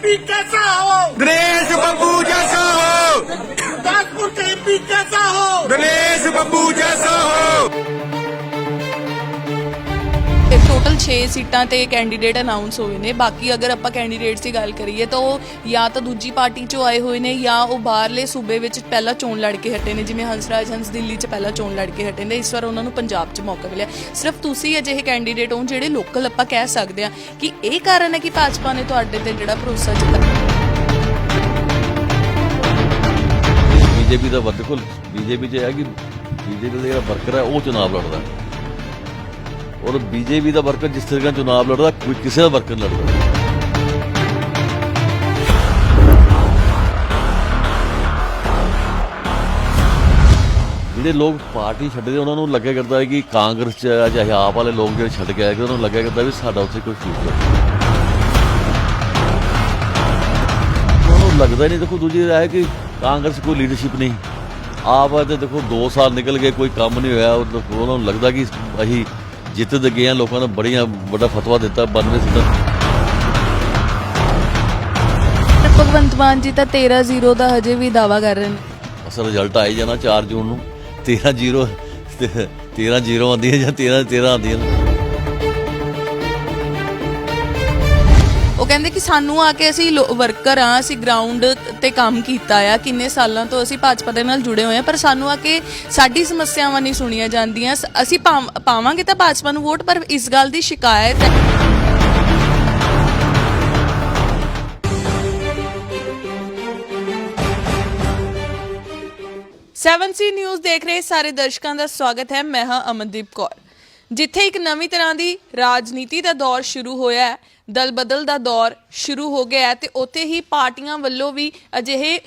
MP कैसा हो दिनेश बब्बू जैसा हो गुरदासपुर का एमपी कैसा हो दिनेश बब्बू जैसा 6 ਸੀਟਾਂ ਤੇ ਕੈਂਡੀਡੇਟ ਅਨਾਉਂਸ ਹੋਏ ਨੇ। ਬਾਕੀ ਅਗਰ ਆਪਾਂ ਕੈਂਡੀਡੇਟਸ ਦੀ ਗੱਲ ਕਰੀਏ ਤਾਂ ਉਹ ਜਾਂ ਤਾਂ ਦੂਜੀ ਪਾਰਟੀ ਚੋਂ ਆਏ ਹੋਏ ਨੇ ਜਾਂ ਉਹ ਬਾਹਰਲੇ ਸੂਬੇ ਵਿੱਚ ਪਹਿਲਾਂ ਚੋਣ ਲੜ ਕੇ ਹਟੇ ਨੇ, ਜਿਵੇਂ ਹੰਸਰਾਜ ਹੰਸ ਦਿੱਲੀ 'ਚ ਪਹਿਲਾਂ ਚੋਣ ਲੜ ਕੇ ਹਟੇ ਨੇ। ਇਸ ਵਾਰ ਉਹਨਾਂ ਨੂੰ ਪੰਜਾਬ 'ਚ ਮੌਕਾ ਮਿਲਿਆ। ਸਿਰਫ ਤੁਸੀਂ ਅਜਿਹੇ ਕੈਂਡੀਡੇਟ ਹੋ ਜਿਹੜੇ ਲੋਕਲ ਆਪਾਂ ਕਹਿ ਸਕਦੇ ਹਾਂ ਕਿ ਇਹ ਕਾਰਨ ਹੈ ਕਿ ਭਾਜਪਾ ਨੇ ਤੁਹਾਡੇ ਤੇ ਜਿਹੜਾ ਭਰੋਸਾ ਜਤਾਇਆ। ਬੀਜੇਪੀ ਦਾ ਵਰ- ਬੀਜੇਪੀ 'ਚ ਹੈ ਕਿ ਬੀਜੇਪੀ ਦਾ ਜਿਹੜਾ ਵਰਕਰ ਹੈ ਉਹ ਚੁਣਾਵ ਲੜਦਾ। ਹੈ। ਔਰ ਬੀਜੇਪੀ ਦਾ ਵਰਕਰ ਜਿਸ ਤਰੀਕੇ ਨਾਲ ਚੁਣਾਵ ਲੜਦਾ, ਕੋਈ ਕਿਸੇ ਦਾ ਵਰਕਰ ਲੜਦਾ। ਜਿਹੜੇ ਲੋਕ ਪਾਰਟੀ ਛੱਡਦੇ ਉਹਨਾਂ ਨੂੰ ਲੱਗਿਆ ਕਰਦਾ ਹੈ ਕਿ ਕਾਂਗਰਸ ਚ ਆ ਆਪ ਵਾਲੇ ਲੋਕ ਜਿਹੜੇ ਛੱਡ ਕੇ ਆਏ ਕਿ ਉਹਨਾਂ ਨੂੰ ਲੱਗਿਆ ਕਰਦਾ ਵੀ ਸਾਡਾ ਉੱਥੇ ਕੋਈ ਫਿਊਚਰ ਉਹਨਾਂ ਨੂੰ ਲੱਗਦਾ ਨਹੀਂ। ਦੇਖੋ, ਦੂਜੀ ਇਹ ਕਿ ਕਾਂਗਰਸ ਕੋਈ ਲੀਡਰਸ਼ਿਪ ਨਹੀਂ। ਆਪ ਤੇ ਦੇਖੋ 2 ਸਾਲ ਨਿਕਲ ਗਏ, ਕੋਈ ਕੰਮ ਨਹੀਂ ਹੋਇਆ। ਉਹ ਲੋਕ- ਉਹਨਾਂ ਨੂੰ ਲੱਗਦਾ ਕਿ ਅਸੀਂ ਜਿੱਤ ਤੇ ਗਏ ਹਾਂ ਲੋਕਾਂ ਨੇ ਬੜੀਆਂ ਵੱਡਾ ਫਤਵਾ ਦਿੱਤਾ 92 ਸੀਟਾਂ ਭਗਵੰਤ ਮਾਨ ਜੀ ਤਾਂ 13-0 ਦਾ ਹਜੇ ਵੀ ਦਾਵਾ ਕਰ ਰਹੇ ਨੇ। ਅਸਲ ਰਿਜ਼ਲਟ ਆਈ ਜਾਣਾ 4 ਜੂਨ ਨੂੰ। 13 0 13 0 ਆਉਂਦੀਆਂ ਜਾਂ 13 13 ਆਉਂਦੀਆਂ ਉਹ ਕਹਿੰਦੇ ਕਿ ਸਾਨੂੰ ਆ ਕੇ ਅਸੀਂ ਵਰਕਰ ਆ, ਅਸੀਂ ਗਰਾਊਂਡ ਤੇ ਕੰਮ ਕੀਤਾ ਆ, ਕਿੰਨੇ ਸਾਲਾਂ ਤੋਂ ਅਸੀਂ ਭਾਜਪਾ ਦੇ ਨਾਲ ਜੁੜੇ ਹੋਏ ਆ, ਪਰ ਸਾਨੂੰ ਆ ਕੇ ਸਾਡੀ ਸਮੱਸਿਆਵਾਂ ਨਹੀਂ ਸੁਣੀਆਂ ਜਾਂਦੀਆਂ। ਅਸੀਂ ਪਾਵਾਂਗੇ ਤਾਂ ਭਾਜਪਾ ਨੂੰ ਵੋਟ, ਪਰ ਇਸ ਗੱਲ ਦੀ ਸ਼ਿਕਾਇਤ ਹੈ। ਸੈਵਨ ਸੀ ਨਿਊਜ਼ ਦੇਖ ਰਹੇ ਸਾਰੇ ਦਰਸ਼ਕਾਂ ਦਾ ਸਵਾਗਤ ਹੈ। ਮੈਂ ਹਾਂ ਅਮਨਦੀਪ ਕੌਰ। ਜਿੱਥੇ ਇੱਕ ਨਵੀਂ ਤਰ੍ਹਾਂ ਦੀ ਰਾਜਨੀਤੀ ਦਾ ਦੌਰ ਸ਼ੁਰੂ ਹੋਇਆ ਹੈ ਦਲ ਬਦਲ ਦਾ ਦੌਰ ਸ਼ੁਰੂ ਹੋ ਗਿਆ ਹੈ ਤੇ ਉੱਥੇ ਹੀ ਪਾਰਟੀਆਂ ਵੱਲੋਂ ਵੀ ਅਜਿਹੇ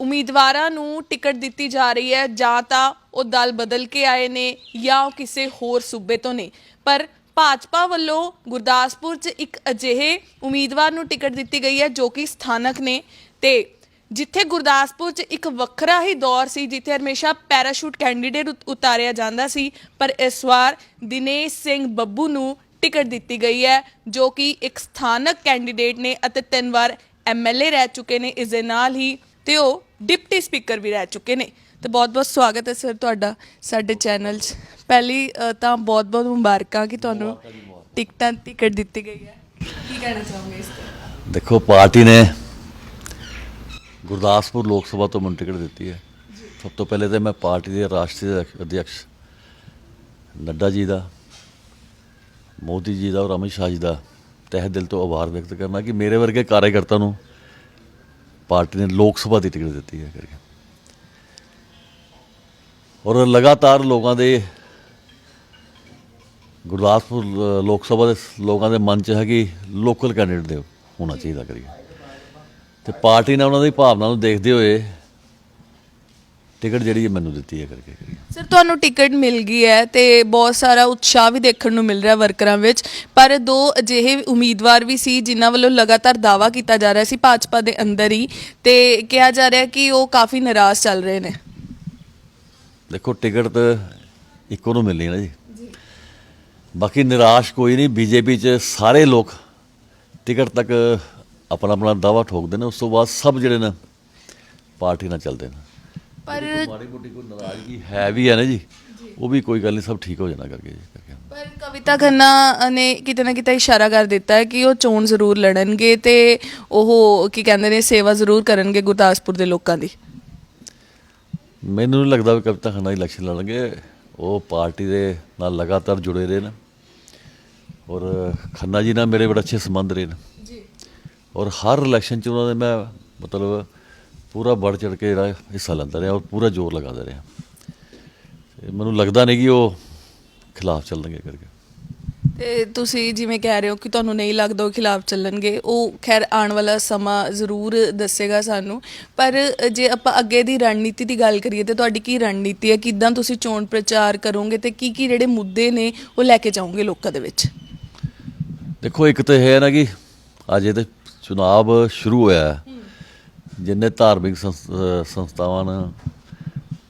ਉਮੀਦਵਾਰਾਂ ਨੂੰ ਟਿਕਟ ਦਿੱਤੀ ਜਾ ਰਹੀ ਹੈ, ਜਾਂ ਤਾਂ ਉਹ ਦਲ ਬਦਲ ਕੇ ਆਏ ਨੇ ਜਾਂ ਉਹ ਕਿਸੇ ਹੋਰ ਸੂਬੇ ਤੋਂ ਨੇ। ਪਰ ਭਾਜਪਾ ਵੱਲੋਂ ਗੁਰਦਾਸਪੁਰ 'ਚ ਇੱਕ ਅਜਿਹੇ ਉਮੀਦਵਾਰ ਨੂੰ ਟਿਕਟ ਦਿੱਤੀ ਗਈ ਹੈ ਜੋ ਕਿ ਸਥਾਨਕ ਨੇ ਤੇ ਜਿੱਥੇ ਗੁਰਦਾਸਪੁਰ 'ਚ ਇੱਕ ਵੱਖਰਾ ਹੀ ਦੌਰ ਸੀ, ਜਿੱਥੇ ਹਮੇਸ਼ਾ ਪੈਰਾਸ਼ੂਟ ਕੈਂਡੀਡੇਟ ਉਤ- ਉਤਾਰਿਆ ਜਾਂਦਾ ਸੀ, ਪਰ ਇਸ ਵਾਰ ਦਿਨੇਸ਼ ਸਿੰਘ ਬੱਬੂ ਨੂੰ ਟਿਕਟ ਦਿੱਤੀ ਗਈ ਹੈ ਜੋ ਕਿ ਇੱਕ ਸਥਾਨਕ ਕੈਂਡੀਡੇਟ ਨੇ ਅਤੇ ਤਿੰਨ ਵਾਰ ਐਮਐਲਏ ਰਹਿ ਚੁੱਕੇ ਨੇ। ਇਸ ਦੇ ਨਾਲ ਹੀ ਤੇ ਉਹ ਡਿਪਟੀ ਸਪੀਕਰ ਵੀ ਰਹਿ ਚੁੱਕੇ ਨੇ। ਤੇ ਬਹੁਤ-ਬਹੁਤ ਸਵਾਗਤ ਹੈ ਸਰ ਤੁਹਾਡਾ ਸਾਡੇ ਚੈਨਲ 'ਚ। ਪਹਿਲੀ ਅ, ਤਾਂ ਬਹੁਤ-ਬਹੁਤ ਮੁਬਾਰਕਾਂ ਕਿ ਤੁਹਾਨੂੰ ਟਿਕਟਾਂ ਟਿਕਟ ਦਿੱਤੀ ਗਈ ਹੈ। ਕੀ ਕਹਿਣਾ ਚਾਹੋਗੇ ਇਸ ਤੇ? ਦੇਖੋ ਪਾਰਟੀ ਨੇ ਗੁਰਦਾਸਪੁਰ ਲੋਕ ਸਭਾ ਤੋਂ ਮੈਨੂੰ ਟਿਕਟ ਦਿੱਤੀ ਹੈ। ਸਭ ਤੋਂ ਪਹਿਲੇ ਤਾਂ ਮੈਂ ਪਾਰਟੀ ਦੇ ਰਾਸ਼ਟਰੀ ਅਧਿਕਸ਼ ਨੱਡਾ ਜੀ ਦਾ ਮੋਦੀ ਜੀ ਦਾ ਔਰ ਅਮਿਤ ਸ਼ਾਹ ਜੀ ਦਾ ਤਹਿ ਦਿਲ ਤੋਂ ਆਭਾਰ ਵਿਅਕਤ ਕਰਨਾ ਕਿ ਮੇਰੇ ਵਰਗੇ ਕਾਰਜਕਰਤਾ ਨੂੰ ਪਾਰਟੀ ਨੇ ਲੋਕ ਸਭਾ ਦੀ ਟਿਕਟ ਦਿੱਤੀ ਹੈ ਕਰਕੇ। ਔਰ ਲਗਾਤਾਰ ਲੋਕਾਂ ਦੇ ਗੁਰਦਾਸਪੁਰ ਲੋਕ ਸਭਾ ਦੇ ਲੋਕਾਂ ਦੇ ਮਨ 'ਚ ਹੈ ਕਿ ਲੋਕਲ ਕੈਂਡੀਡੇਟ ਦੇ ਹੋਣਾ ਚਾਹੀਦਾ ਕਰੀਏ। ਤੇ ਪਾਰਟੀ ਨੇ ਉਹਨਾਂ ਦੀ ਭਾਵਨਾ ਨੂੰ ਦੇਖਦੇ ਹੋਏ ਟਿਕਟ ਜਿਹੜੀ ਹੈ ਮੈਨੂੰ ਦਿੱਤੀ ਹੈ ਕਰਕੇ ਸਰ ਤੁਹਾਨੂੰ ਟਿਕਟ ਮਿਲ ਗਈ ਹੈ ਤੇ ਬਹੁਤ ਸਾਰਾ ਉਤਸ਼ਾਹ ਵੀ ਦੇਖਣ ਨੂੰ ਮਿਲ ਰਿਹਾ ਵਰਕਰਾਂ ਵਿੱਚ। ਪਰ ਦੋ ਅਜਿਹੇ ਉਮੀਦਵਾਰ ਵੀ ਸੀ ਜਿਨ੍ਹਾਂ ਵੱਲੋਂ ਲਗਾਤਾਰ ਦਾਵਾ ਕੀਤਾ ਜਾ ਰਿਹਾ ਸੀ ਭਾਜਪਾ ਦੇ ਅੰਦਰ ਹੀ। ਤੇ ਕਿਹਾ ਜਾ ਰਿਹਾ ਕਿ ਉਹ ਕਾਫੀ ਨਾਰਾਜ਼ ਚੱਲ ਰਹੇ ਨੇ। ਦੇਖੋ ਟਿਕਟ ਤਾਂ ਇੱਕੋ ਨੂੰ ਮਿਲਣੀ ਹੈ ਨਾ ਜੀ। ਬਾਕੀ ਨਿਰਾਸ਼ ਕੋਈ ਨਹੀਂ। ਬੀਜੇਪੀ 'ਚ ਸਾਰੇ ਲੋਕ ਟਿਕਟ ਤੱਕ ਆਪਣਾ ਆਪਣਾ ਦਾਵਾ ਠੋਕਦੇ ਨੇ। ਉਸ ਤੋਂ ਬਾਅਦ ਸਭ ਜਿਹੜੇ ਨੇ ਪਾਰਟੀ ਨਾਲ ਚੱਲਦੇ ਨੇ। ਪਰ ਮਾੜੀ ਮੋਟੀ ਕੋਈ ਨਾਰਾਜ਼ਗੀ ਹੈ ਵੀ ਹੈ ਨਾ ਜੀ ਉਹ ਵੀ ਕੋਈ ਗੱਲ ਨਹੀਂ ਸਭ ਠੀਕ ਹੋ ਜਾਣਾ ਕਰਕੇ ਜੀ ਕਰਕੇ ਪਰ ਕਵਿਤਾ ਖੰਨਾ ਨੇ ਕਿਤੇ ਨਾ ਕਿਤੇ ਇਸ਼ਾਰਾ ਕਰ ਦਿੱਤਾ ਹੈ ਕਿ ਉਹ ਚੋਣ ਜ਼ਰੂਰ ਲੜਨਗੇ ਤੇ ਉਹ ਕੀ ਕਹਿੰਦੇ ਨੇ ਸੇਵਾ ਜ਼ਰੂਰ ਕਰਨਗੇ ਗੁਰਦਾਸਪੁਰ ਦੇ ਲੋਕਾਂ ਦੀ। ਮੈਨੂੰ ਨਹੀਂ ਲੱਗਦਾ ਵੀ ਕਵਿਤਾ ਖੰਨਾ ਇਲੈਕਸ਼ਨ ਲੜਨਗੇ। ਉਹ ਪਾਰਟੀ ਦੇ ਨਾਲ ਲਗਾਤਾਰ ਜੁੜੇ ਰਹੇ ਨੇ। ਔਰ ਖੰਨਾ ਜੀ ਨਾਲ ਮੇਰੇ ਬੜੇ ਅੱਛੇ ਸੰਬੰਧ ਰਹੇ ਨੇ। ਜੀ। ਔਰ ਹਰ ਇਲੈਕਸ਼ਨ 'ਚ ਉਹਨਾਂ ਦੇ ਮੈਂ ਮਤਲਬ ਪੂਰਾ ਵੱਧ ਚੜ ਕੇ ਜਿਹੜਾ ਹਿੱਸਾ ਲੈਂਦਾ ਰਿਹਾ ਔਰ ਪੂਰਾ ਜ਼ੋਰ ਲਗਾਉਂਦਾ ਰਿਹਾ। ਮੈਨੂੰ ਲੱਗਦਾ ਨਹੀਂ ਕਿ ਉਹ ਖਿਲਾਫ ਚੱਲਣਗੇ ਕਰਕੇ ਤੇ ਤੁਸੀਂ ਜਿਵੇਂ ਕਹਿ ਰਹੇ ਹੋ ਕਿ ਤੁਹਾਨੂੰ ਨਹੀਂ ਲੱਗਦਾ ਉਹ ਖਿਲਾਫ ਚੱਲਣਗੇ ਉਹ ਖੈਰ ਆਉਣ ਵਾਲਾ ਸਮਾਂ ਜ਼ਰੂਰ ਦੱਸੇਗਾ ਸਾਨੂੰ। ਪਰ ਜੇ ਆਪਾਂ ਅੱਗੇ ਦੀ ਰਣਨੀਤੀ ਦੀ ਗੱਲ ਕਰੀਏ ਤੇ ਤੁਹਾਡੀ ਕੀ ਰਣਨੀਤੀ ਹੈ? ਕਿਦਾਂ ਤੁਸੀਂ ਚੋਣ ਪ੍ਰਚਾਰ ਕਰੋਗੇ ਤੇ ਕੀ ਕੀ ਜਿਹੜੇ ਮੁੱਦੇ ਨੇ ਉਹ ਲੈ ਕੇ ਜਾਓਗੇ ਲੋਕਾਂ ਦੇ ਵਿੱਚ? ਦੇਖੋ ਇੱਕ ਤਾਂ ਹੈ ਨਾ ਕਿ ਅਜੇ ਤੇ ਚੁਣਾਵ ਸ਼ੁਰੂ ਹੋਇਆ ਹੈ। ਜਿੰਨੇ ਧਾਰਮਿਕ ਸੰਸ- ਸੰਸਥਾਵਾਂ ਨੇ,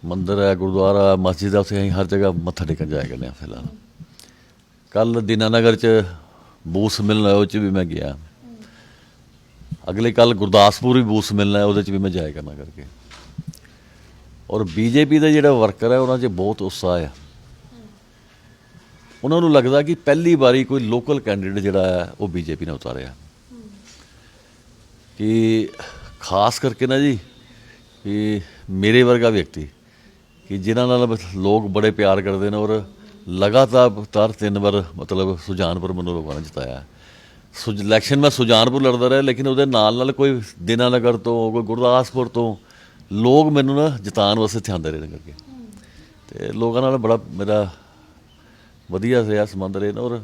ਮੰਦਿਰ ਹੈ, ਗੁਰਦੁਆਰਾ ਮਸਜਿਦ ਹੈ, ਉੱਥੇ ਅਸੀਂ ਹਰ ਜਗ੍ਹਾ ਮੱਥਾ ਟੇਕਣ ਜਾਇਆ ਕਰਦੇ ਹਾਂ ਫਿਲਹਾਲ। ਕੱਲ ਦੀਨਾਨਗਰ ਚ ਬੂਸ ਮਿਲਣਾ ਉਹ ਚ ਵੀ ਮੈਂ ਗਿਆ। ਅਗਲੇ ਕੱਲ ਗੁਰਦਾਸਪੁਰ ਵੀ ਬੂਸ ਮਿਲਣਾ ਉਹਦੇ ਚ ਵੀ ਮੈਂ ਜਾਇਆ ਕਰਨਾ ਕਰਕੇ। ਔਰ ਬੀਜੇਪੀ ਦਾ ਜਿਹੜਾ ਵਰਕਰ ਹੈ, ਉਹਨਾਂ 'ਚ ਬਹੁਤ ਉਤਸ਼ਾਹ ਹੈ ਉਹਨਾਂ ਨੂੰ ਲੱਗਦਾ ਕਿ ਪਹਿਲੀ ਵਾਰੀ ਕੋਈ ਲੋਕਲ ਕੈਂਡੀਡੇਟ ਜਿਹੜਾ ਹੈ, ਉਹ ਬੀਜੇਪੀ ਨੇ ਉਤਾਰਿਆ। ਕਿ ਖਾਸ ਕਰਕੇ ਨਾ ਜੀ ਕਿ ਮੇਰੇ ਵਰਗਾ ਵਿਅਕਤੀ, ਕਿ ਜਿਨ੍ਹਾਂ ਨਾਲ ਲੋਕ ਬੜੇ ਪਿਆਰ ਕਰਦੇ ਨੇ ਔਰ ਲਗਾਤਾਰ ਤਾਰ ਤਿੰਨ ਵਾਰ ਮਤਲਬ ਸੁਜਾਨਪੁਰ ਮੈਨੂੰ ਲੋਕਾਂ ਨੇ ਜਿਤਾਇਆ। ਸੁਜ, ਇਲੈਕਸ਼ਨ ਮੈਂ ਸੁਜਾਨਪੁਰ ਲੜਦਾ ਰਿਹਾ, ਲੇਕਿਨ ਉਹਦੇ ਨਾਲ ਨਾਲ ਕੋਈ ਦਿਨਾਨਗਰ ਤੋਂ, ਕੋਈ ਗੁਰਦਾਸਪੁਰ ਤੋਂ ਲੋਕ ਮੈਨੂੰ ਨਾ ਜਿਤਾਉਣ ਵਾਸਤੇ ਥਿਆਂਦੇ ਰਹੇ ਨੇ ਕਰਕੇ। ਤੇ ਲੋਕਾਂ ਨਾਲ ਬੜਾ ਮੇਰਾ ਵਧੀਆ ਰਿਹਾ ਸੰਬੰਧ ਰਹੇ ਨੇ ਔਰ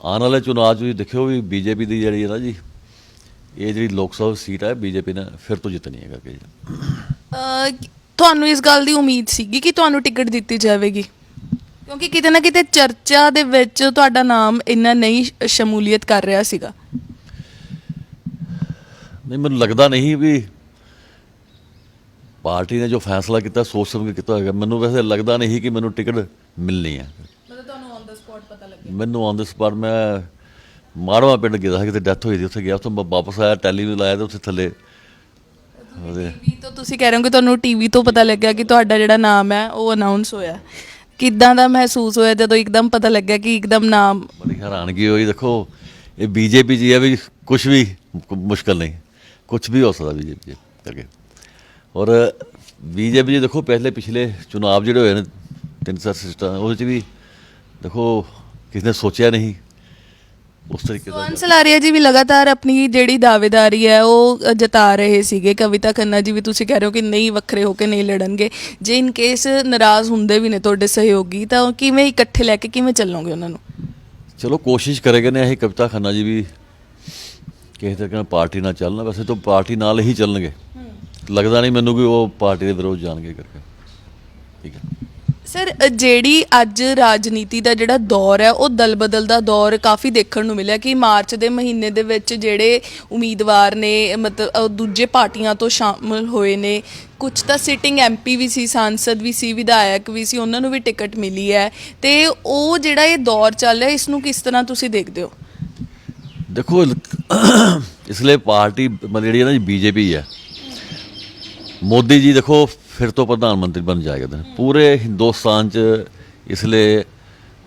ਆਉਣ ਵਾਲੇ ਚੁਣਾਵ 'ਚ ਵੀ ਦੇਖਿਓ ਵੀ ਬੀਜੇਪੀ ਦੀ ਜਿਹੜੀ ਹੈ ਨਾ ਜੀ ਇਹ ਜਿਹੜੀ ਲੋਕ ਸਭਾ ਸੀਟ ਹੈ ਬੀਜੇਪੀ ਨੇ ਫਿਰ ਤੋਂ ਜਿੱਤਣੀ ਹੈ ਕਰਕੇ। ਅਹ ਤੁਹਾਨੂੰ ਇਸ ਗੱਲ ਦੀ ਉਮੀਦ ਸੀਗੀ ਕਿ ਤੁਹਾਨੂੰ ਟਿਕਟ ਦਿੱਤੀ ਜਾਵੇਗੀ? ਕਿਉਂਕਿ ਕਿਤੇ ਨਾ ਕਿਤੇ ਚਰਚਾ ਦੇ ਵਿੱਚ ਤੁਹਾਡਾ ਨਾਮ ਇੰਨਾ ਨਹੀਂ ਸ਼- ਸ਼ਮੂਲੀਅਤ ਕਰ ਰਿਹਾ ਸੀਗਾ। ਨਹੀਂ ਮੈਨੂੰ ਲੱਗਦਾ ਨਹੀਂ ਵੀ ਪਾਰਟੀ ਨੇ ਜੋ ਫੈਸਲਾ ਕੀਤਾ ਸੋਚ ਸਮਝ ਕੇ ਕੀਤਾ ਹੋਵੇਗਾ ਮੈਨੂੰ ਵੈਸੇ ਲੱਗਦਾ ਨਹੀਂ ਕਿ ਮੈਨੂੰ ਟਿਕਟ ਮਿਲਣੀ ਹੈ। ਮਤਲਬ ਤੁਹਾਨੂੰ ਔਨ ਦਾ ਸਪੌਟ ਪਤਾ ਲੱਗਿਆ। ਮੈਨੂੰ ਔਨ ਦ ਸਪਾਟ ਮੈਂ ਮਾੜਵਾ ਪਿੰਡ ਗਿਆ ਸੀ ਕਿਤੇ ਡੈਥ ਹੋਈ ਸੀ ਉੱਥੇ ਗਿਆ ਉੱਥੋਂ ਮੈਂ ਵਾਪਸ ਆਇਆ ਟੈਲੀ ਵੀ ਲਾਇਆ ਤੇ ਉੱਥੇ ਥੱਲੇ। ਉਹਦੇ ਟੀਵੀ ਤੋਂ ਤੁਸੀਂ ਕਹਿ ਰਹੇ ਹੋ ਕਿ ਤੁਹਾਨੂੰ ਟੀਵੀ ਤੋਂ ਪਤਾ ਲੱਗਿਆ ਕਿ ਤੁਹਾਡਾ ਜਿਹੜਾ ਨਾਮ ਹੈ ਉਹ ਅਨਾਉਂਸ ਹੋਇਆ। ਕਿੱਦਾਂ ਦਾ ਮਹਿਸੂਸ ਹੋਇਆ ਜਦੋਂ ਇੱਕਦਮ ਪਤਾ ਲੱਗਿਆ ਕਿ ਇੱਕਦਮ ਨਾਮ ਬੜੀ ਹੈਰਾਨਗੀ ਹੋਈ ਦੇਖੋ ਇਹ ਬੀਜੇਪੀ ਜੀ ਹੈ ਵੀ ਕੁਝ ਵੀ ਮੁਸ਼ਕਲ ਨਹੀਂ ਕੁਝ ਵੀ ਹੋ ਸਕਦਾ ਬੀਜੇਪੀ ਜੀ ਕਰਕੇ। ਔਰ ਬੀਜੇਪੀ ਜੀ ਦੇਖੋ ਪਹਿਲੇ ਪਿਛਲੇ ਚੁਣਾਵ ਜਿਹੜੇ ਹੋਏ ਨੇ ਤਿੰਨ ਚਾਰ ਸਿਸਟਮ ਉਹਦੇ ਚ ਵੀ ਦੇਖੋ ਕਿਸੇ ਨੇ ਸੋਚਿਆ ਨਹੀਂ। ਉਸ ਤਰੀਕੇ ਦਾ ਸੋਹਨ ਸਲਾਰੀਆ ਜੀ ਵੀ ਲਗਾਤਾਰ ਆਪਣੀ ਜਿਹੜੀ ਦਾਅਵੇਦਾਰੀ ਹੈ ਉਹ ਜਤਾ ਰਹੇ ਸੀਗੇ। ਕਵਿਤਾ ਖੰਨਾ ਜੀ ਵੀ ਤੁਸੀਂ ਕਹਿ ਰਹੇ ਹੋ ਕਿ ਨਹੀਂ ਵੱਖਰੇ ਹੋ ਕੇ ਨਹੀਂ ਲੜਨਗੇ। ਜੇ ਇਨ ਕੇਸ ਨਾਰਾਜ਼ ਹੁੰਦੇ ਵੀ ਨੇ ਤੁਹਾਡੇ ਸਹਿਯੋਗੀ ਤਾਂ ਕਿਵੇਂ ਇਕੱਠੇ ਲੈ ਕੇ ਕਿਵੇਂ ਚੱਲੋਗੇ ਉਹਨਾਂ ਨੂੰ? ਚਲੋ ਕੋਸ਼ਿਸ਼ ਕਰੇਗੇ ਨੇ ਇਹ ਕਵਿਤਾ ਖੰਨਾ ਜੀ ਵੀ ਕਿਸੇ ਨਾਲ ਪਾਰਟੀ ਨਾਲ ਚੱਲਣਾ। ਵੈਸੇ ਤਾਂ ਪਾਰਟੀ ਨਾਲ ਹੀ ਚੱਲਣਗੇ। ਲੱਗਦਾ ਨਹੀਂ ਮੈਨੂੰ ਕਿ ਉਹ ਪਾਰਟੀ ਦੇ ਵਿਰੋਧ ਜਾਣਗੇ ਕਰਕੇ। ਠੀਕ ਹੈ। ਸਰ ਜਿਹੜੀ ਅੱਜ ਰਾਜਨੀਤੀ ਦਾ ਜਿਹੜਾ ਦੌਰ ਹੈ ਉਹ ਦਲ ਬਦਲ ਦਾ ਦੌਰ ਕਾਫੀ ਦੇਖਣ ਨੂੰ ਮਿਲਿਆ ਕਿ ਮਾਰਚ ਦੇ ਮਹੀਨੇ ਦੇ ਵਿੱਚ ਜਿਹੜੇ ਉਮੀਦਵਾਰ ਨੇ ਮਤਲਬ ਅ, ਦੂਜੇ ਪਾਰਟੀਆਂ ਤੋਂ ਸ਼ਾਮਲ ਹੋਏ ਨੇ। ਕੁਝ ਤਾਂ ਸਿਟਿੰਗ ਐਮਪੀ ਵੀ ਸੀ ਸਾਂਸਦ ਵੀ ਸੀ ਵਿਧਾਇਕ ਵੀ ਸੀ ਉਹਨਾਂ ਨੂੰ ਵੀ ਟਿਕਟ ਮਿਲੀ ਹੈ। ਤੇ ਉਹ ਜਿਹੜਾ ਇਹ ਦੌਰ ਚੱਲ ਰਿਹਾ ਇਸ ਨੂੰ ਕਿਸ ਤਰ੍ਹਾਂ ਤੁਸੀਂ ਦੇਖਦੇ ਹੋ? ਦੇਖੋ ਇਲ- ਇਸ ਲਈ ਪਾਰਟੀ ਮਤਲਬ ਜਿਹੜੀ ਹੈ ਨਾ ਜੀ ਬੀਜੇਪੀ ਹੈ। ਮੋਦੀ ਜੀ ਦੇਖੋ ਫਿਰ ਤੋਂ ਪ੍ਰਧਾਨ ਮੰਤਰੀ ਬਣ ਜਾਏਗਾ ਪੂਰੇ ਹਿੰਦੁਸਤਾਨ 'ਚ ਇਸ ਲਈ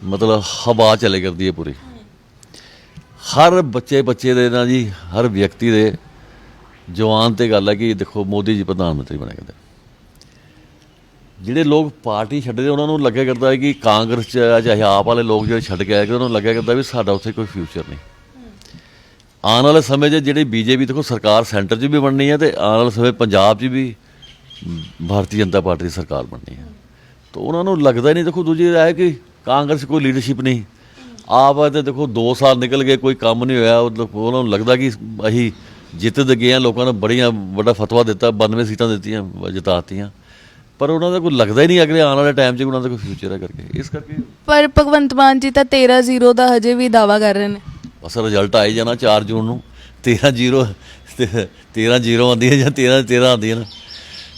ਮਤਲਬ ਹਵਾ ਚੱਲੇ ਕਰਦੀ ਹੈ ਪੂਰੀ। ਹਰ ਬੱਚੇ ਬੱਚੇ ਦੇ ਨਾਲ ਜੀ ਹਰ ਵਿਅਕਤੀ ਦੇ ਜਵਾਨ ਤੇ ਗੱਲ ਹੈ ਕਿ ਦੇਖੋ ਮੋਦੀ ਜੀ ਪ੍ਰਧਾਨ ਮੰਤਰੀ ਬਣੇਗਾ ਤੇ ਜਿਹੜੇ ਲੋਕ ਪਾਰਟੀ ਛੱਡਦੇ ਉਹਨਾਂ ਨੂੰ ਲੱਗਿਆ ਕਰਦਾ ਹੈ ਕਿ ਕਾਂਗਰਸ 'ਚ ਹੈ, ਚਾਹੇ ਆਪ ਵਾਲੇ ਲੋਕ ਜਿਹੜੇ ਛੱਡ ਕੇ ਆਏ ਕਿ ਉਹਨਾਂ ਨੂੰ ਲੱਗਿਆ ਕਰਦਾ ਵੀ ਸਾਡਾ ਉੱਥੇ ਕੋਈ ਫਿਊਚਰ ਨਹੀਂ। ਆਉਣ ਵਾਲੇ ਸਮੇਂ 'ਚ ਜਿਹੜੀ ਬੀਜੇਪੀ ਦੇਖੋ ਸਰਕਾਰ ਸੈਂਟਰ 'ਚ ਵੀ ਬਣਨੀ ਹੈ ਤੇ ਆਉਣ ਵਾਲੇ ਸਮੇਂ ਪੰਜਾਬ 'ਚ ਵੀ ਭਾਰਤੀ ਜਨਤਾ ਪਾਰਟੀ ਦੀ ਸਰਕਾਰ ਬਣਨੀ ਹੈ। ਤਾਂ ਉਹਨਾਂ ਨੂੰ ਲੱਗਦਾ ਹੀ ਨਹੀਂ ਦੇਖੋ ਦੂਜੀ ਹੈ ਕਿ ਕਾਂਗਰਸ ਕੋਈ ਲੀਡਰਸ਼ਿਪ ਨਹੀਂ। ਆਪ ਹੈ ਤੇ ਦੇਖੋ 2 ਸਾਲ ਨਿਕਲ ਗਏ ਕੋਈ ਕੰਮ ਨਹੀਂ ਹੋਇਆ। ਉਹ ਲੋਕ- ਉਹਨਾਂ ਨੂੰ ਲੱਗਦਾ ਕਿ ਅਸੀਂ ਜਿੱਤ ਦੇ ਗਏ ਹਾਂ। ਲੋਕਾਂ ਨੇ ਬੜੀਆਂ ਵੱਡਾ ਫਤਵਾ ਦਿੱਤਾ 92 ਸੀਟਾਂ ਦਿੱਤੀਆਂ ਜਿਤਾਤੀਆਂ। ਪਰ ਉਹਨਾਂ ਦਾ ਕੋਈ ਲੱਗਦਾ ਹੀ ਨਹੀਂ ਅਗਲੇ ਆਉਣ ਵਾਲੇ ਟਾਈਮ 'ਚ ਉਹਨਾਂ ਦਾ ਕੋਈ ਫਿਊਚਰ ਹੈ ਕਰਕੇ। ਇਸ ਕਰਕੇ ਪਰ ਭਗਵੰਤ ਮਾਨ ਜੀ ਤਾਂ 13-0 ਦਾ ਹਜੇ ਵੀ ਦਾਵਾ ਕਰ ਰਹੇ ਨੇ। ਬਸ ਰਿਜ਼ਲਟ ਆਈ ਜਾਣਾ 4 ਜੂਨ ਨੂੰ। 13 0 13 0 ਆਉਂਦੀਆਂ ਜਾਂ 13 13 ਆਉਂਦੀਆਂ ਨੇ।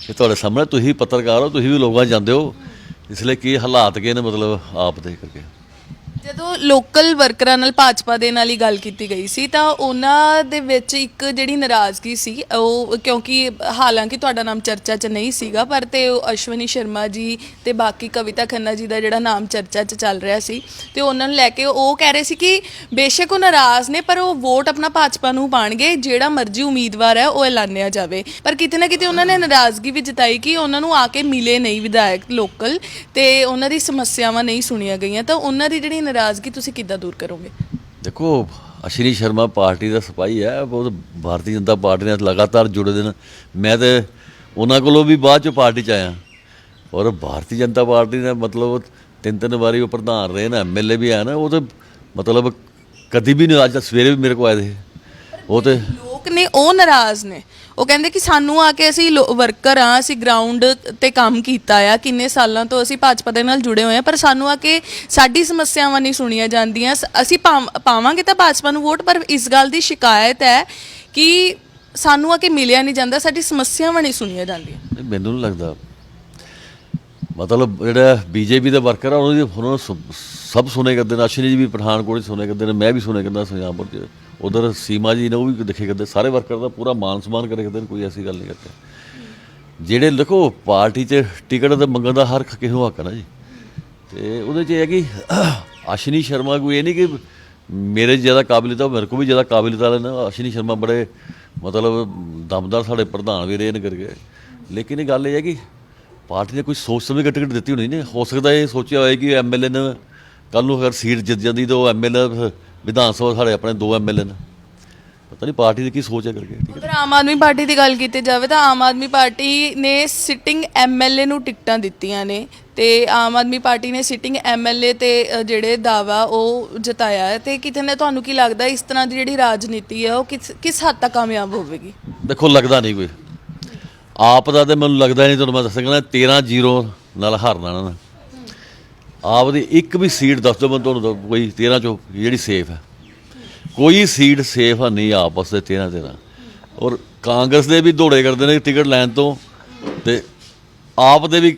ਇਹ ਤੁਹਾਡੇ ਸਾਹਮਣੇ ਤੁਸੀਂ ਪੱਤਰਕਾਰ ਹੋ, ਤੁਸੀਂ ਵੀ ਲੋਕਾਂ ਜਾਂਦੇ ਹੋ। ਇਸ ਲਈ ਕੀ ਹਾਲਾਤ ਕੀ ਨੇ ਮਤਲਬ ਆਪ ਦੇ ਕਰਕੇ ਜਦੋਂ ਲੋਕਲ ਵਰਕਰਾਂ ਨਾਲ ਭਾਜਪਾ ਦੇ ਨਾਲ ਹੀ ਗੱਲ ਕੀਤੀ ਗਈ ਸੀ, ਤਾਂ ਉਹਨਾਂ ਦੇ ਵਿੱਚ ਇੱਕ ਜਿਹੜੀ ਨਾਰਾਜ਼ਗੀ ਸੀ, ਉਹ ਕਿਉਂਕਿ ਹਾਲਾਂਕਿ ਤੁਹਾਡਾ ਨਾਮ ਚਰਚਾ 'ਚ ਨਹੀਂ ਸੀਗਾ, ਪਰ ਤੇ ਉਹ ਅਸ਼ਵਨੀ ਸ਼ਰਮਾ ਜੀ ਤੇ ਬਾਕੀ ਕਵਿਤਾ ਖੰਨਾ ਜੀ ਦਾ ਜਿਹੜਾ ਨਾਮ ਚਰਚਾ 'ਚ ਚੱਲ ਰਿਹਾ ਸੀ, ਤੇ ਉਹਨਾਂ ਨੂੰ ਲੈ ਕੇ ਉਹ ਕਹਿ ਰਹੇ ਸੀ ਕਿ ਬੇਸ਼ੱਕ ਉਹ ਨਾਰਾਜ਼ ਨੇ, ਪਰ ਉਹ ਵੋਟ ਆਪਣਾ ਭਾਜਪਾ ਨੂੰ ਪਾਣਗੇ, ਜਿਹੜਾ ਮਰਜ਼ੀ ਉਮੀਦਵਾਰ ਹੈ, ਉਹ ਐਲਾਨਿਆ ਜਾਵੇ। ਪਰ ਕਿਤੇ ਨਾ ਕਿਤੇ ਉਹਨਾਂ ਨੇ ਨਾਰਾਜ਼ਗੀ ਵੀ ਜਤਾਈ ਕਿ ਉਹਨਾਂ ਨੂੰ ਆ ਕੇ ਮਿਲੇ ਨਹੀਂ ਵਿਧਾਇਕ ਲੋਕਲ ਤੇ ਉਹਨਾਂ ਦੀ ਸਮੱਸਿਆਵਾਂ ਨਹੀਂ ਸੁਣੀਆਂ ਗਈਆਂ, ਤਾਂ ਉਹਨਾਂ ਦੀ ਜਿਹੜੀ ਨਾਰਾਜ਼ਗੀ ਤੁਸੀਂ ਕਿੱਦਾਂ ਦੂਰ ਕਰੋਗੇ? ਦੇਖੋ ਅਸ਼ਰੀ ਸ਼ਰਮਾ ਪਾਰਟੀ ਦਾ ਸਿਪਾਹੀ ਹੈ ਉਹ ਭਾਰਤੀ ਜਨਤਾ ਪਾਰਟੀ ਨਾਲ ਲਗਾਤਾਰ ਜੁੜੇ ਦੇ ਨੇ ਮੈਂ ਤੇ ਉਹਨਾਂ ਕੋਲੋਂ ਵੀ ਬਾਅਦ ਚ ਪਾਰਟੀ ਚ ਆਇਆ। ਔਰ ਭਾਰਤੀ ਜਨਤਾ ਪਾਰਟੀ ਨੇ ਮਤਲਬ ਤਿੰਨ ਤਿੰਨ ਵਾਰੀ ਉਹ ਪ੍ਰਧਾਨ ਰਹੇ ਨਾ ਐਮਐਲਏ ਵੀ ਆ ਨਾ, ਉਹ ਤੇ ਮਤਲਬ ਕਦੀ ਵੀ ਨਹੀਂ, ਅੱਜ ਤੱਕ ਸਵੇਰੇ ਵੀ ਮੇਰੇ ਕੋਲ ਆਏ ਸੀ ਉਹ ਤੇ ਲੋਕ ਨੇ, ਉਹ ਨਾਰਾਜ਼ ਨੇ। ਉਹ ਕਹਿੰਦੇ ਕਿ ਸਾਨੂੰ ਆ ਕੇ ਅਸੀਂ ਵਰਕਰ ਆ, ਅਸੀਂ ਗਰਾਊਂਡ ਤੇ ਕੰਮ ਕੀਤਾ ਆ, ਕਿੰਨੇ ਸਾਲਾਂ ਤੋਂ ਅਸੀਂ ਭਾਜਪਾ ਦੇ ਨਾਲ ਜੁੜੇ ਹੋਏ ਆ, ਪਰ ਸਾਨੂੰ ਆ ਕੇ ਸਾਡੀ ਸਮੱਸਿਆਵਾਂ ਨਹੀਂ ਸੁਣੀਆਂ ਜਾਂਦੀਆਂ। ਅਸੀਂ ਪਾਵਾਂਗੇ ਤਾਂ ਭਾਜਪਾ ਨੂੰ ਵੋਟ, ਪਰ ਇਸ ਗੱਲ ਦੀ ਸ਼ਿਕਾਇਤ ਹੈ ਕਿ ਸਾਨੂੰ ਆ ਕੇ ਮਿਲਿਆ ਨਹੀਂ ਜਾਂਦਾ, ਸਾਡੀ ਸਮੱਸਿਆਵਾਂ ਨਹੀਂ ਸੁਣੀਆਂ ਜਾਂਦੀਆਂ। ਮੈਨੂੰ ਨਹੀਂ ਲੱਗਦਾ। ਮਤਲਬ ਜਿਹੜਾ ਬੀਜੇਪੀ ਦੇ ਵਰਕਰ ਆ, ਉਹਨਾਂ ਦੀ, ਉਹਨਾਂ ਸਭ ਸੁਣੇ ਕਰਦੇ ਨੇ ਅਸ਼ਰੀ ਜੀ ਵੀ ਪਠਾਨਕੋਟ ਸੁਣੇ ਕਰਦੇ ਨੇ, ਮੈਂ ਵੀ ਸੁਣੇ ਕਰਦਾ ਸੁਜਾਨਪੁਰ 'ਚ। ਉਧਰ ਸੀਮਾ ਜੀ ਨੇ ਉਹ ਵੀ ਦੇਖੇ ਕਰਦੇ, ਸਾਰੇ ਵਰਕਰ ਦਾ ਪੂਰਾ ਮਾਨ ਸਨਮਾਨ ਕਰੇ ਕਰਦੇ ਨੇ, ਕੋਈ ਐਸੀ ਗੱਲ ਨਹੀਂ ਕਰਦੇ। ਜਿਹੜੇ ਦੇਖੋ ਪਾਰਟੀ 'ਚ ਟਿਕਟ ਦੇ ਮੰਗਣ ਦਾ ਹਰ ਕਿਸੇ ਨੂੰ ਹੱਕ ਹੈ ਨਾ ਜੀ? ਤੇ ਉਹਦੇ 'ਚ ਇਹ ਹੈ ਕਿ ਅਸ਼ਨੀ ਸ਼ਰਮਾ ਕੋਈ ਇਹ ਨਹੀਂ ਕਿ ਮੇਰੇ 'ਚ ਜ਼ਿਆਦਾ ਕਾਬਲੀਅਤ ਆ ਮੇਰੇ ਕੋਲ ਵੀ ਜ਼ਿਆਦਾ ਕਾਬਲੀਅਤ ਵਾਲੇ ਨੇ, ਅਸ਼ਨੀ ਸ਼ਰਮਾ ਬੜੇ ਮਤਲਬ ਦਮਦਾਰ ਸਾਡੇ ਪ੍ਰਧਾਨ ਵੀ ਰਹੇ ਨੇ ਕਰਕੇ। ਲੇਕਿਨ ਇਹ ਗੱਲ ਇਹ ਹੈ ਕਿ ਪਾਰਟੀ ਨੇ ਕੋਈ ਸੋਚ ਸਮਝ ਕੇ ਟਿਕਟ ਦਿੱਤੀ ਹੋਣੀ ਨੇ ਹੋ ਸਕਦਾ ਇਹ ਸੋਚਿਆ ਹੋਇਆ ਕਿ ਐਮਐਲਏ ਨੇ ਕੱਲ ਨੂੰ ਅਗਰ ਸੀਟ ਜਿੱਤ ਜਾਂਦੀ ਤਾਂ ਉਹ ਐਮਐਲਏ ਵਿਧਾਨ ਸਭਾ ਸਾਡੇ ਆਪਣੇ ਦੋ ਐਮਐਲਏ ਨੇ। ਪਤਾ ਨਹੀਂ ਪਾਰਟੀ ਦੀ ਕੀ ਸੋਚ ਹੈ ਕਰਕੇ। ਠੀਕ ਹੈ। ਅਗਰ ਆਮ ਆਦਮੀ ਪਾਰਟੀ ਦੀ ਗੱਲ ਕੀਤੀ ਜਾਵੇ ਤਾਂ ਆਮ ਆਦਮੀ ਪਾਰਟੀ ਨੇ ਸਿਟਿੰਗ ਐਮਐਲਏ ਨੂੰ ਟਿਕਟਾਂ ਦਿੱਤੀਆਂ ਨੇ ਤੇ ਆਮ ਆਦਮੀ ਪਾਰਟੀ ਨੇ ਸਿਟਿੰਗ ਐਮਐਲਏ ਤੇ ਅ, ਜਿਹੜੇ ਦਾਵਾ ਉਹ ਜਤਾਇਆ ਹੈ ਤੇ ਕਿਤੇ ਨਾ ਤੁਹਾਨੂੰ ਕੀ ਲੱਗਦਾ ਇਸ ਤਰ੍ਹਾਂ ਦੀ ਜਿਹੜੀ ਰਾਜਨੀਤੀ ਹੈ ਉਹ ਕਿਸ ਕਿਸ ਹੱਦ ਤੱਕ ਕਾਮਯਾਬ ਹੋਵੇਗੀ? ਦੇਖੋ ਲੱਗਦਾ ਨਹੀਂ ਕੋਈ। ਆਪ ਦਾ ਤੇ ਮੈਨੂੰ ਲੱਗਦਾ ਨਹੀਂ ਤੁਹਾਨੂੰ ਮੈਂ ਦੱਸ ਸਕਦਾ 13 ਜ਼ੀਰੋ ਨਾਲ ਹਾਰਨਾ ਨਾ। ਆਪ ਦੀ ਇੱਕ ਵੀ ਸੀਟ ਦੱਸ ਦਿਓ ਮੈਂ ਤੁਹਾਨੂੰ ਕੋਈ 13 ਚੋਂ ਜਿਹੜੀ ਸੇਫ ਹੈ ਕੋਈ ਸੀਟ ਸੇਫ ਨਹੀਂ ਆਪਸ ਦੇ 13 13 ਔਰ ਕਾਂਗਰਸ ਦੇ ਵੀ ਦੌੜੇ ਕਰਦੇ ਨੇ ਟਿਕਟ ਲੈਣ ਤੋਂ ਤੇ ਆਪ ਦੇ ਵੀ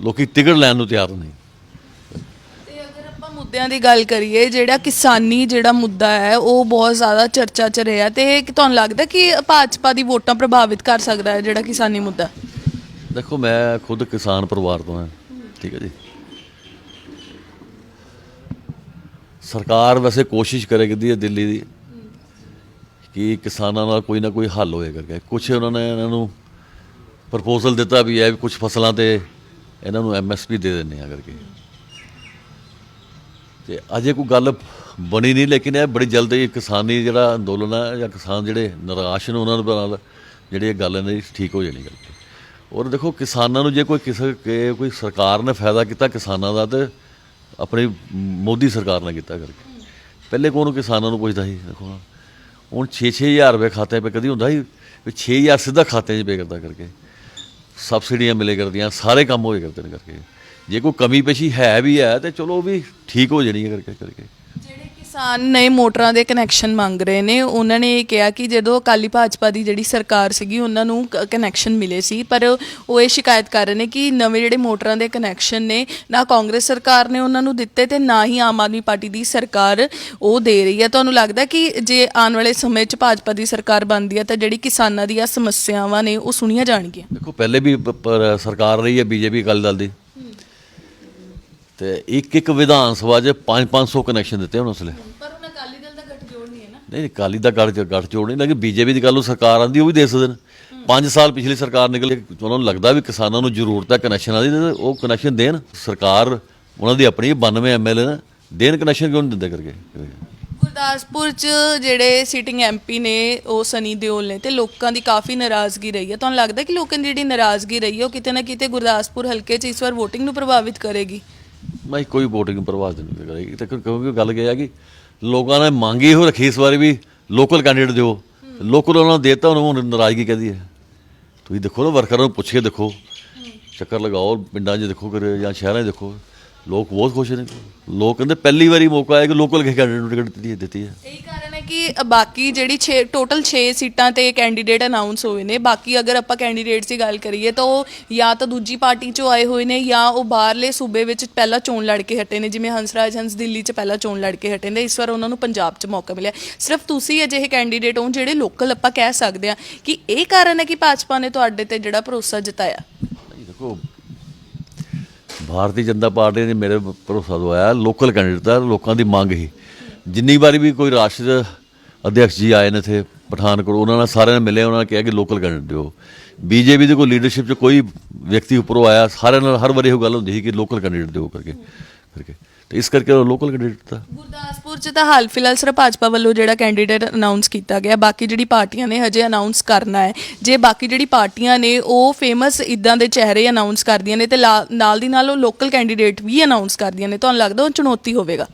ਲੋਕੀ ਟਿਕਟ ਲੈਣ ਨੂੰ ਤਿਆਰ ਨਹੀਂ। ਮੁੱਦਿਆਂ ਦੀ ਗੱਲ ਕਰੀਏ ਜਿਹੜਾ ਕਿਸਾਨੀ ਜਿਹੜਾ ਮੁੱਦਾ ਹੈ ਉਹ ਬਹੁਤ ਜ਼ਿਆਦਾ ਚਰਚਾ 'ਚ ਰਿਹਾ ਤੇ ਤੁਹਾਨੂੰ ਲੱਗਦਾ ਕਿ ਭਾਜਪਾ ਦੀ ਵੋਟਾਂ ਪ੍ਰਭਾਵਿਤ ਕਰ ਸਕਦਾ ਹੈ ਜਿਹੜਾ ਕਿਸਾਨੀ ਮੁੱਦਾ? ਦੇਖੋ ਮੈਂ ਖੁਦ ਕਿਸਾਨ ਪਰਿਵਾਰ ਤੋਂ ਹਾਂ। ਠੀਕ ਹੈ ਜੀ। ਸਰਕਾਰ ਵੈਸੇ ਕੋਸ਼ਿਸ਼ ਕਰੇਗੀ ਹੈ ਦਿੱਲੀ ਦੀ ਕਿ ਕਿਸਾਨਾਂ ਨਾਲ ਕੋਈ ਨਾ ਕੋਈ ਹੱਲ ਹੋਏ ਕਰਕੇ ਕੁਝ ਉਹਨਾਂ ਨੇ ਇਹਨਾਂ ਨੂੰ ਪ੍ਰਪੋਜ਼ਲ ਦਿੱਤਾ ਵੀ ਹੈ ਵੀ ਕੁਝ ਫਸਲਾਂ ਤੇ ਇਹਨਾਂ ਨੂੰ ਐਮਐਸਪੀ ਦੇ ਦਿੰਦੇ ਆ ਕਰਕੇ। ਤੇ ਅਜੇ ਕੋਈ ਗੱਲ ਬਣੀ ਨਹੀਂ, ਲੇਕਿਨ ਇਹ ਬੜੀ ਜਲਦੀ ਕਿਸਾਨੀ ਜਿਹੜਾ ਅੰਦੋਲਨ ਹੈ ਜਾਂ ਕਿਸਾਨ ਜਿਹੜੇ ਨਿਰਾਸ਼ ਨੇ ਉਹਨਾਂ ਦੇ ਨਾਲ ਜਿਹੜੀ ਇਹ ਗੱਲ ਨੇ ਠੀਕ ਹੋ ਜਾਣੀ ਕਰਕੇ ਔਰ ਦੇਖੋ ਕਿਸਾਨਾਂ ਨੂੰ ਜੇ ਕੋਈ ਕਿਸੇ ਕੋਈ ਸਰਕਾਰ ਨੇ ਫਾਇਦਾ ਕੀਤਾ ਕਿਸਾਨਾਂ ਦਾ ਤੇ ਆਪਣੀ ਮੋਦੀ ਸਰਕਾਰ ਨੇ ਕੀਤਾ ਕਰਕੇ। ਪਹਿਲੇ ਕੋਣ ਕਿਸਾਨਾਂ ਨੂੰ ਪੁੱਛਦਾ ਸੀ? ਦੇਖੋ ਨਾ। ਹੁਣ 6-6000 ਰੁਪਏ ਖਾਤੇ 'ਤੇ ਕਦੀ ਹੁੰਦਾ ਸੀ? ਵੀ 6000 ਸਿੱਧਾ ਖਾਤੇ 'ਚ ਪੇ ਕਰਦਾ ਕਰਕੇ। ਸਬਸਿਡੀਆਂ ਮਿਲੇ ਕਰਦੀਆਂ, ਸਾਰੇ ਕੰਮ ਹੋਏ ਕਰਦੇ ਨੇ ਕਰਕੇ। ਜੇ ਕੋਈ ਕਮੀ ਪੇਸ਼ੀ ਹੈ ਵੀ ਹੈ ਤੇ ਚਲੋ ਉਹ ਵੀ ਠੀਕ ਹੋ ਜਾਣੀ ਹੈ ਕਰਕੇ ਕਰਕੇ। ਕਿਸਾਨ ਨਏ ਮੋਟਰਾਂ ਦੇ ਕਨੈਕਸ਼ਨ ਮੰਗ ਰਹੇ ਨੇ। ਉਹਨਾਂ ਨੇ ਇਹ ਕਿਹਾ ਕਿ ਜਦੋਂ ਅਕਾਲੀ ਭਾਜਪਾ ਦੀ ਜਿਹੜੀ ਸਰਕਾਰ ਸੀਗੀ, ਉਹਨਾਂ ਨੂੰ ਕਨੈਕਸ਼ਨ ਮਿਲੇ ਸੀ। ਪਰ ਉਹ ਇਹ ਸ਼ਿਕਾਇਤ ਕਰ ਰਹੇ ਨੇ ਕਿ ਨਵੇਂ ਜਿਹੜੇ ਮੋਟਰਾਂ ਦੇ ਕਨੈਕਸ਼ਨ ਨੇ, ਨਾ ਕਾਂਗਰਸ ਸਰਕਾਰ ਨੇ ਉਹਨਾਂ ਨੂੰ ਦਿੱਤੇ ਤੇ ਨਾ ਹੀ ਆਮ ਆਦਮੀ ਪਾਰਟੀ ਦੀ ਸਰਕਾਰ ਉਹ ਦੇ ਰਹੀ ਹੈ। ਤੁਹਾਨੂੰ ਲੱਗਦਾ ਕਿ ਜੇ ਆਉਣ ਵਾਲੇ ਸਮੇਂ 'ਚ ਭਾਜਪਾ ਦੀ ਸਰਕਾਰ ਬਣਦੀ ਹੈ ਤਾਂ ਜਿਹੜੀ ਕਿਸਾਨਾਂ ਦੀਆਂ ਸਮੱਸਿਆਵਾਂ ਨੇ ਉਹ ਸੁਣੀਆਂ ਜਾਣਗੀਆਂ? ਦੇਖੋ, ਪਹਿਲੇ ਵੀ ਸਰਕਾਰ ਰਹੀ ਹੈ, ਬੀਜੇਪੀ ਅਕਾਲੀ ਦਲ ਦੀ। ਤੇ ਇੱਕ ਇੱਕ ਵਿਧਾਨ ਸਭਾ 'ਚ 5-500 ਕਨੈਕਸ਼ਨ ਦਿੱਤੇ ਹੁਣ ਉਸਲੇ। ਪਰ ਉਹਨਾਂ ਅਕਾਲੀ ਦਲ ਦਾ ਗੱਠਜੋੜ ਨਹੀਂ ਹੈ ਨਾ। ਨਹੀਂ ਅਕਾਲੀ ਦਾ ਗੱਠ ਗੱਠ ਜੋੜ ਨਹੀਂ ਲੱਗੇ ਬੀਜੇਪੀ ਦੀ ਗੱਲ ਉਹ ਸਰਕਾਰ ਆਂਦੀ ਉਹ ਵੀ ਦੇ ਸਕਦੇ ਨੇ। 5 ਸਾਲ ਪਿਛਲੀ ਸਰਕਾਰ ਨਿਕਲ ਉਹਨਾਂ ਨੂੰ ਲੱਗਦਾ ਵੀ ਕਿਸਾਨਾਂ ਨੂੰ ਜ਼ਰੂਰਤ ਹੈ ਕਨੈਕਸ਼ਨਾਂ ਦੀ ਤੇ ਉਹ ਕਨੈਕਸ਼ਨ ਦੇਣ। ਸਰਕਾਰ ਉਹਨਾਂ ਦੀ ਆਪਣੀ 92 ਐਮਐਲਏ ਨੇ ਦੇਣ ਕਨੈਕਸ਼ਨ ਕਿਉਂ ਨਹੀਂ ਦਿੰਦੇ ਕਰਕੇ? ਗੁਰਦਾਸਪੁਰ ਚ ਜਿਹੜੇ ਸਿਟਿੰਗ ਐਮਪੀ ਨੇ ਉਹ ਸਨੀ ਦਿਓਲ ਨੇ ਤੇ ਲੋਕਾਂ ਦੀ ਕਾਫੀ ਨਾਰਾਜ਼ਗੀ ਰਹੀ ਹੈ। ਤੁਹਾਨੂੰ ਲੱਗਦਾ ਕਿ ਲੋਕਾਂ ਦੀ ਜਿਹੜੀ ਨਾਰਾਜ਼ਗੀ ਰਹੀ ਹੈ ਉਹ ਕਿਤੇ ਨਾ ਕਿਤੇ ਗੁਰਦਾਸਪੁਰ ਹਲਕੇ 'ਚ ਇਸ ਵਾਰ VOTING ਨੂੰ ਪ੍ਰਭਾਵਿਤ ਕਰੇਗੀ? ਮੈਂ ਕੋਈ VOTING ਪ੍ਰਭਾਵਿਤ ਨਹੀਂ ਕਰੇਗੀ ਤੇ ਕਿਉਂਕਿ ਗੱਲ ਇਹ ਹੈ ਕਿ ਲੋਕਾਂ ਨੇ ਮੰਗੀ ਹੋ ਰੱਖੀ ਇਸ ਵਾਰੀ ਵੀ ਲੋਕਲ ਕੈਂਡੀਡੇਟ ਦਿਓ। ਲੋਕਲ ਉਹਨਾਂ ਨੂੰ ਦੇਤਾ, ਉਹਨਾਂ ਨੂੰ ਨਾਰਾਜ਼ਗੀ ਕਹਦੀ ਹੈ। ਤੁਸੀਂ ਦੇਖੋ ਨਾ ਵਰਕਰਾਂ ਨੂੰ ਪੁੱਛ ਕੇ ਦੇਖੋ। ਚੱਕਰ ਲਗਾਓ, ਪਿੰਡਾਂ 'ਚ ਦੇਖੋ ਕਰੇ ਜਾਂ ਸ਼ਹਿਰਾਂ 'ਚ ਦੇਖੋ। ਲੋਕ ਬਹੁਤ ਖੁਸ਼ ਨੇ। ਲੋਕ ਕਹਿੰਦੇ ਪਹਿਲੀ ਵਾਰੀ ਮੌਕਾ ਆਇਆ ਕਿ ਲੋਕਲ ਕੈਂਡੀਡੇਟ ਨੂੰ ਟਿਕਟ ਦਿੱਤੀ ਦਿੱਤੀ ਹੈ। ਇਹੀ ਹੈ ਕਿ ਬਾਕੀ ਜਿਹੜੀ 6 ਟੋਟਲ 6 ਸੀਟਾਂ ਤੇ ਕੈਂਡੀਡੇਟ ਅਨਾਉਂਸ ਹੋਏ ਨੇ, ਬਾਕੀ ਅਗਰ ਆਪਾਂ ਕੈਂਡੀਡੇਟਸ ਦੀ ਗੱਲ ਕਰੀਏ ਤਾਂ ਉਹ ਜਾਂ ਤਾਂ ਦੂਜੀ ਪਾਰਟੀ 'ਚੋਂ ਆਏ ਹੋਏ ਨੇ ਜਾਂ ਉਹ ਬਾਹਰਲੇ ਸੂਬੇ ਵਿੱਚ ਪਹਿਲਾਂ ਚੋਣ ਲੜ ਕੇ ਹਟੇ ਨੇ, ਜਿਵੇਂ ਹੰਸਰਾਜ ਹੰਸ ਦਿੱਲੀ 'ਚ ਪਹਿਲਾਂ ਚੋਣ ਲੜ ਕੇ ਹਟੇ ਨੇ, ਇਸ ਵਾਰ ਉਹਨਾਂ ਨੂੰ ਪੰਜਾਬ 'ਚ ਮੌਕਾ ਮਿਲਿਆ। ਸਿਰਫ ਤੁਸੀਂ ਅਜਿਹੇ ਕੈਂਡੀਡੇਟ ਹੋ ਜਿਹੜੇ ਲੋਕਲ ਆਪਾਂ ਕਹਿ ਸਕਦੇ ਹਾਂ ਕਿ ਇਹ ਕਾਰਨ ਹੈ ਕਿ ਭਾਜਪਾ ਨੇ ਤੁਹਾਡੇ ਤੇ ਜਿਹੜਾ ਭਰੋਸਾ ਜਤਾਇਆ? ਦੇਖੋ, ਭਾਰਤੀ ਜਨਤਾ ਪਾਰਟੀ ਨੇ ਮੇਰੇ ਭਰੋਸਾ ਦਵਾਇਆ ਲੋਕਲ ਕੈਂਡੀਡੇਟ ਦਾ ਲੋਕਾਂ ਦੀ ਮੰਗ ਹੀ ਜਿੰਨੀ ਵਾਰੀ ਵੀ ਕੋਈ ਰਾਸ਼ਟਰ ਅਧਿਕਸ਼ ਜੀ ਆਏ ਨੇ ਇੱਥੇ ਪਠਾਨਕੋਟ, ਉਹਨਾਂ ਨਾਲ ਸਾਰਿਆਂ ਨੇ ਮਿਲੇ, ਉਹਨਾਂ ਨੇ ਕਿਹਾ ਕਿ ਲੋਕਲ ਕੈਂਡੀਡੇਟ ਦਿਓ। ਬੀਜੇਪੀ ਦੀ ਕੋਈ ਲੀਡਰਸ਼ਿਪ 'ਚ ਕੋਈ ਵਿਅਕਤੀ ਉੱਪਰੋਂ ਆਇਆ, ਸਾਰਿਆਂ ਨਾਲ ਹਰ ਵਾਰੀ ਇਹ ਗੱਲ ਹੁੰਦੀ ਸੀ ਕਿ ਲੋਕਲ ਕੈਂਡੀਡੇਟ ਦਿਓ ਕਰਕੇ ਕਰਕੇ। ਤੇ ਇਸ ਕਰਕੇ ਉਹ ਲੋਕਲ ਕੈਂਡੀਡੇਟ ਦਾ ਗੁਰਦਾਸਪੁਰ ਚ ਤਾਂ ਹਾਲ ਫਿਲਹਾਲ ਸਿਰਫ ਭਾਜਪਾ ਵੱਲੋਂ ਜਿਹੜਾ ਕੈਂਡੀਡੇਟ ਅਨਾਉਂਸ ਕੀਤਾ ਗਿਆ, ਬਾਕੀ ਜਿਹੜੀ ਪਾਰਟੀਆਂ ਨੇ ਹਜੇ ਅਨਾਉਂਸ ਕਰਨਾ ਹੈ। ਜੇ ਬਾਕੀ ਜਿਹੜੀ ਪਾਰਟੀਆਂ ਨੇ ਉਹ ਫੇਮਸ ਇਦਾਂ ਦੇ ਚਿਹਰੇ ਅਨਾਉਂਸ ਕਰਦੀਆਂ ਨੇ ਤੇ ਲਾ- ਨਾਲ ਦੀ ਨਾਲ ਉਹ ਲੋਕਲ ਕੈਂਡੀਡੇਟ ਵੀ ਅਨਾਉਂਸ ਕਰਦੀਆਂ ਨੇ, ਤੁਹਾਨੂੰ ਲੱਗਦਾ ਉਹ ਚੁਣੌਤੀ ਹੋਵੇਗਾ?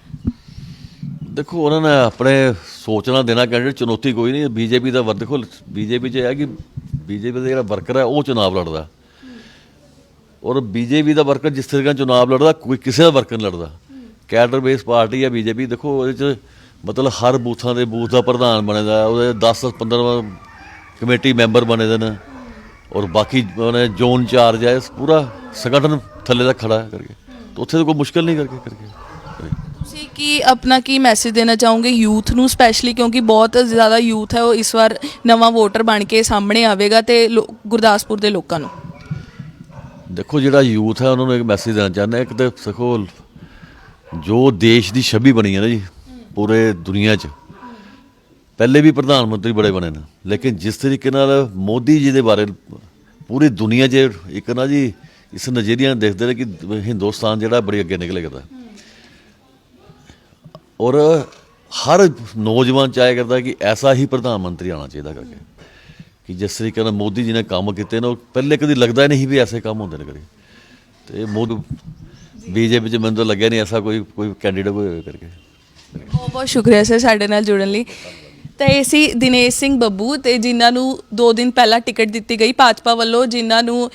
ਦੇਖੋ, ਉਹਨਾਂ ਨੇ ਆਪਣੇ ਸੋਚਣਾ ਦੇਣਾ ਕਹਿੰਦੇ ਚੁਣੌਤੀ ਕੋਈ ਨਹੀਂ। ਬੀਜੇਪੀ ਦਾ ਵਰ ਦੇਖੋ, ਬੀਜੇਪੀ 'ਚ ਇਹ ਹੈ ਕਿ ਬੀਜੇਪੀ ਦਾ ਜਿਹੜਾ ਵਰਕਰ ਹੈ, ਉਹ ਚੁਣਾਵ ਲੜਦਾ। ਔਰ ਬੀਜੇਪੀ ਦਾ ਵਰਕਰ ਜਿਸ ਤਰ੍ਹਾਂ ਚੁਣਾਵ ਲੜਦਾ, ਕੋਈ ਕਿਸੇ ਦਾ ਵਰਕਰ ਨਹੀਂ ਲੜਦਾ। ਕੈਡਰ ਬੇਸ ਪਾਰਟੀ ਹੈ ਬੀਜੇਪੀ। ਦੇਖੋ, ਉਹਦੇ 'ਚ ਮਤਲਬ ਹਰ ਬੂਥਾਂ ਦੇ ਬੂਥ ਦਾ ਪ੍ਰਧਾਨ ਬਣੇਦਾ ਉਹਦੇ 10 15 ਕਮੇਟੀ ਮੈਂਬਰ ਬਣੇ ਦੇ ਨੇ। ਔਰ ਬਾਕੀ ਉਹਨੇ ਜ਼ੋਨ ਚਾਰਜ ਹੈ ਪੂਰਾ ਸੰਗਠਨ ਥੱਲੇ ਦਾ ਖੜਾ ਕਰਕੇ। ਉੱਥੇ ਤਾਂ ਕੋਈ ਮੁਸ਼ਕਲ ਨਹੀਂ ਕਰਕੇ ਕਰਕੇ। ਤੁਸੀਂ ਕੀ ਆਪਣਾ ਕੀ ਮੈਸੇਜ ਦੇਣਾ ਚਾਹੋਗੇ ਯੂਥ ਨੂੰ ਸਪੈਸ਼ਲੀ ਕਿਉਂਕਿ ਬਹੁਤ ਜ਼ਿਆਦਾ ਯੂਥ ਹੈ, ਉਹ ਇਸ ਵਾਰ ਨਵਾਂ ਵੋਟਰ ਬਣ ਕੇ ਸਾਹਮਣੇ ਆਵੇਗਾ ਤੇ ਲੋ- ਗੁਰਦਾਸਪੁਰ ਦੇ ਲੋਕਾਂ ਨੂੰ। ਦੇਖੋ, ਜਿਹੜਾ ਯੂਥ ਹੈ, ਉਹਨਾਂ ਨੂੰ ਇੱਕ ਮੈਸੇਜ ਦੇਣਾ ਚਾਹੁੰਦਾ। ਇੱਕ ਤੇ ਦੇਖੋ ਜੋ ਦੇਸ਼ ਦੀ ਛਵੀ ਬਣੀ ਹੈ ਨਾ ਜੀ, ਪੂਰੇ ਦੁਨੀਆ 'ਚ। ਪਹਿਲੇ ਵੀ ਪ੍ਰਧਾਨ ਮੰਤਰੀ ਬੜੇ ਬਣੇ ਨੇ, ਲੇਕਿਨ ਜਿਸ ਤਰੀਕੇ ਨਾਲ ਮੋਦੀ ਜੀ ਦੇ ਬਾਰੇ ਪੂਰੀ ਦੁਨੀਆ 'ਚ ਇੱਕ ਨਾ ਜੀ, ਇਸ ਨਜ਼ਰੀਆ ਦੇਖਦੇ ਨੇ ਕਿ ਹਿੰਦੁਸਤਾਨ ਜਿਹੜਾ ਬੜੀ ਅੱਗੇ ਨਿਕਲੇ ਕਰਦਾ ਔਰ ਹਰ ਨੌਜਵਾਨ ਚਾਹੇ ਕਰਦਾ ਕਿ ਐਸਾ ਹੀ ਪ੍ਰਧਾਨ ਮੰਤਰੀ ਆਣਾ ਚਾਹੀਦਾ ਕਰਕੇ। ਕਿ ਜਿਸ ਤਰੀਕੇ ਨਾਲ ਮੋਦੀ ਜੀ ਨੇ ਕੰਮ ਕੀਤੇ ਨੇ, ਉਹ ਪਹਿਲੇ ਕਦੀ ਲੱਗਦਾ ਨਹੀਂ ਵੀ ਐਸੇ ਕੰਮ ਹੁੰਦੇ ਨੇ ਕਦੇ। ਤੇ ਮੋਦੀ, ਬੀਜੇਪੀ ਚ ਮੈਨੂੰ ਤਾਂ ਲੱਗਿਆ ਨਹੀਂ ਐਸਾ ਕੋਈ ਕੋਈ ਕੈਂਡੀਡੇਟ ਹੋਵੇ ਕਰਕੇ। ਬਹੁਤ ਬਹੁਤ ਸ਼ੁਕਰੀਆ ਸਰ ਸਾਡੇ ਨਾਲ ਜੁੜਨ ਲਈ। ਤਾਂ ਇਹ ਸੀ ਦਿਨੇਸ਼ ਸਿੰਘ ਬੱਬੂ ਤੇ ਜਿਨ੍ਹਾਂ ਨੂੰ 2 ਦਿਨ ਪਹਿਲਾਂ ਟਿਕਟ ਦਿੱਤੀ ਗਈ। ਭਾਜਪਾ ਵੱਲੋਂ ਜਿਨ੍ਹਾਂ ਨੂੰ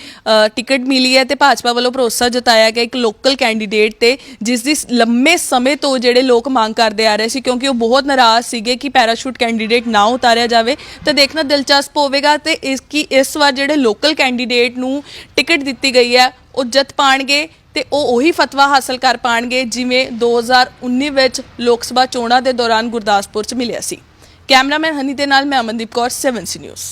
ਟਿਕਟ ਮਿਲੀ ਹੈ ਤੇ ਭਾਜਪਾ ਵੱਲੋਂ ਭਰੋਸਾ ਜਤਾਇਆ ਗਿਆ ਇੱਕ ਲੋਕਲ ਕੈਂਡੀਡੇਟ ਤੇ, ਜਿਸ ਦੀ ਲੰਮੇ ਸਮੇਂ ਤੋਂ ਜਿਹੜੇ ਲੋਕ ਮੰਗ ਕਰਦੇ ਆ ਰਹੇ ਸੀ ਕਿਉਂਕਿ ਉਹ ਬਹੁਤ ਨਾਰਾਜ਼ ਸੀਗੇ ਕਿ ਪੈਰਾਸ਼ੂਟ ਕੈਂਡੀਡੇਟ ਨਾ ਉਤਾਰਿਆ ਜਾਵੇ। ਤਾਂ ਦੇਖਣਾ ਦਿਲਚਸਪ ਹੋਵੇਗਾ ਤੇ ਇਸ ਕੀ, ਇਸ ਵਾਰ ਜਿਹੜੇ ਲੋਕਲ ਕੈਂਡੀਡੇਟ ਨੂੰ ਟਿਕਟ ਦਿੱਤੀ ਗਈ ਹੈ, ਉਹ ਜਿੱਤ ਪਾਣਗੇ ਤੇ ਉਹ ਉਹੀ ਫਤਵਾ ਹਾਸਲ ਕਰ ਪਾਣਗੇ ਜਿਵੇਂ 2019 ਵਿੱਚ ਲੋਕ ਸਭਾ ਚੋਣਾਂ ਦੇ ਦੌਰਾਨ ਗੁਰਦਾਸਪੁਰ 'ਚ ਮਿਲਿਆ ਸੀ। ਕੈਮਰਾਮੈਨ ਹਨੀ ਦੇ ਨਾਲ ਮੈਂ ਅਮਨਦੀਪ ਕੌਰ 7 ਸੀ ਨਿਊਜ਼।